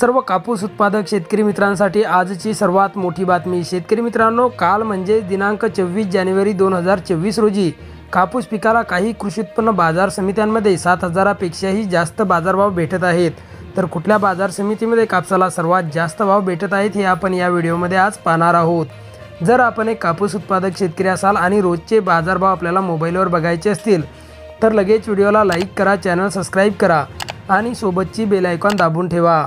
सर्व कापूस उत्पादक शेतकरी मित्रांसाठी आजची सर्वात मोठी बातमी. शेतकरी मित्रांनो काल म्हणजे दिनांक चोवीस जानेवारी दोन हजार चोवीस रोजी कापूस पिकाला काही कृषी उत्पन्न बाजार समित्यांमध्ये सात हजारापेक्षाही जास्त बाजारभाव भेटत आहेत. तर कुठल्या बाजार समितीमध्ये कापसाला सर्वात जास्त भाव भेटत आहेत हे आपण या व्हिडिओमध्ये आज पाहणार आहोत. जर आपण एक कापूस उत्पादक शेतकरी असाल आणि रोजचे बाजारभाव आपल्याला मोबाईलवर बघायचे असतील तर लगेच व्हिडिओला लाईक करा चॅनल सबस्क्राईब करा आणि सोबतची बेल आयकॉन दाबून ठेवा.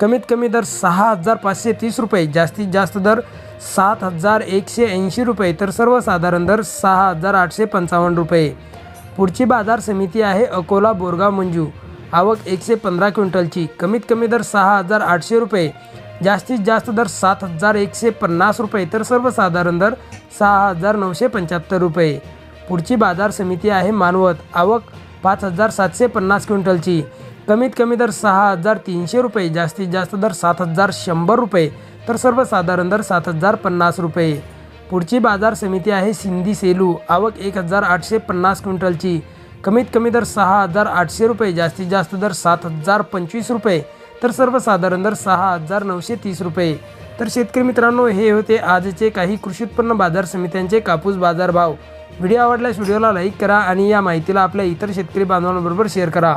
कमीत कमी दर सहा हजार पाचशे तीस रुपये जास्तीत जास्त दर सात हजार एकशे ऐंशी रुपये तर सर्वसाधारण दर सहा हजार आठशे पंचावन्न रुपये. पुढची बाजार समिती आहे अकोला बोरगाव मंजू. आवक एकशे पंधरा क्विंटलची. कमीत कमी दर सहा हजार आठशे रुपये जास्तीत जास्त दर सात हजार एकशे पन्नास रुपये तर सर्वसाधारण दर सहा हजार नऊशे पंच्याहत्तर रुपये. पुढची बाजार समिती आहे मानवत. आवक पाच हजार सातशे पन्नास क्विंटलची. कमीत कमी दर सहा हजार तीनशे रुपये जास्तीत जास्त दर सात हजार शंभर रुपये तर सर्वसाधारण दर सात हजार पन्नास रुपये. पुढची बाजार समिती आहे सिंधी सेलू. आवक एक हजार आठशे पन्नास क्विंटलची. कमीत कमी दर सहा हजार आठशे रुपये जास्तीत जास्त दर सात हजार पंचवीस रुपये तर सर्वसाधारण दर सहा हजार नऊशे तीस रुपये. तर शेतकरी मित्रांनो हे होते आजचे काही कृषी उत्पन्न बाजार समित्यांचे कापूस बाजार भाव. व्हिडिओ आवडल्यास व्हिडिओला लाईक करा आणि या माहितीला आपल्या इतर शेतकरी बांधवांबरोबर शेअर करा.